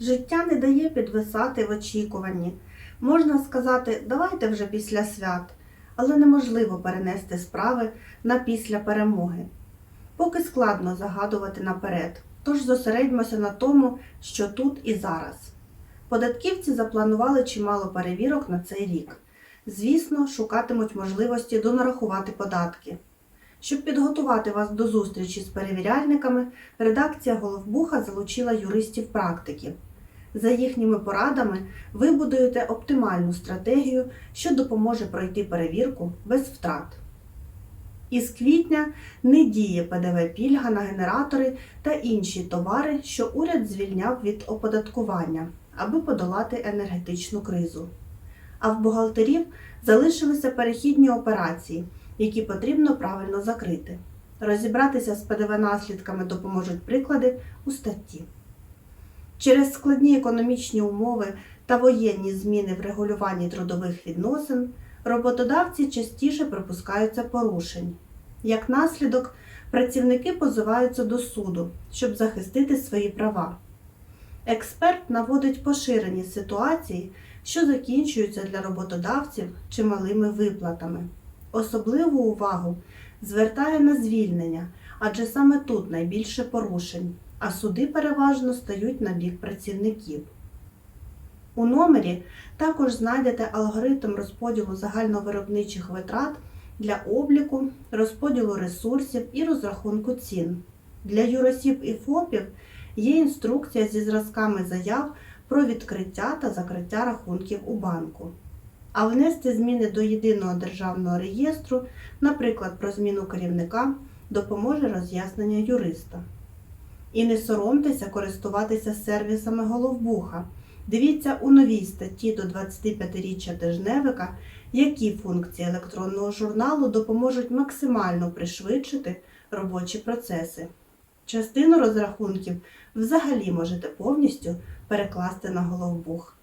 Життя не дає підвисати в очікуванні. Можна сказати, давайте вже після свят, але неможливо перенести справи на після перемоги. Поки складно загадувати наперед, тож зосередьмося на тому, що тут і зараз. Податківці запланували чимало перевірок на цей рік. Звісно, шукатимуть можливості донарахувати податки. Щоб підготувати вас до зустрічі з перевіряльниками, редакція Головбуха залучила юристів-практиків. За їхніми порадами ви будуєте оптимальну стратегію, що допоможе пройти перевірку без втрат. Із квітня не діє ПДВ-пільга на генератори та інші товари, що уряд звільняв від оподаткування, аби подолати енергетичну кризу. А в бухгалтерів залишилися перехідні операції, які потрібно правильно закрити. Розібратися з ПДВ-наслідками допоможуть приклади у статті. Через складні економічні умови та воєнні зміни в регулюванні трудових відносин роботодавці частіше припускаються порушень. Як наслідок, працівники позиваються до суду, щоб захистити свої права. Експерт наводить поширені ситуації, що закінчуються для роботодавців чималими виплатами. Особливу увагу звертає на звільнення, адже саме тут найбільше порушень, а суди переважно стають на бік працівників. У номері також знайдете алгоритм розподілу загальновиробничих витрат для обліку, розподілу ресурсів і розрахунку цін. Для юросіб і ФОПів є інструкція зі зразками заяв про відкриття та закриття рахунків у банку. А внести зміни до єдиного державного реєстру, наприклад, про зміну керівника, допоможе роз'яснення юриста. І не соромтеся користуватися сервісами Головбуха. Дивіться у новій статті до 25-річчя тижневика, які функції електронного журналу допоможуть максимально пришвидшити робочі процеси. Частину розрахунків взагалі можете повністю перекласти на Головбух.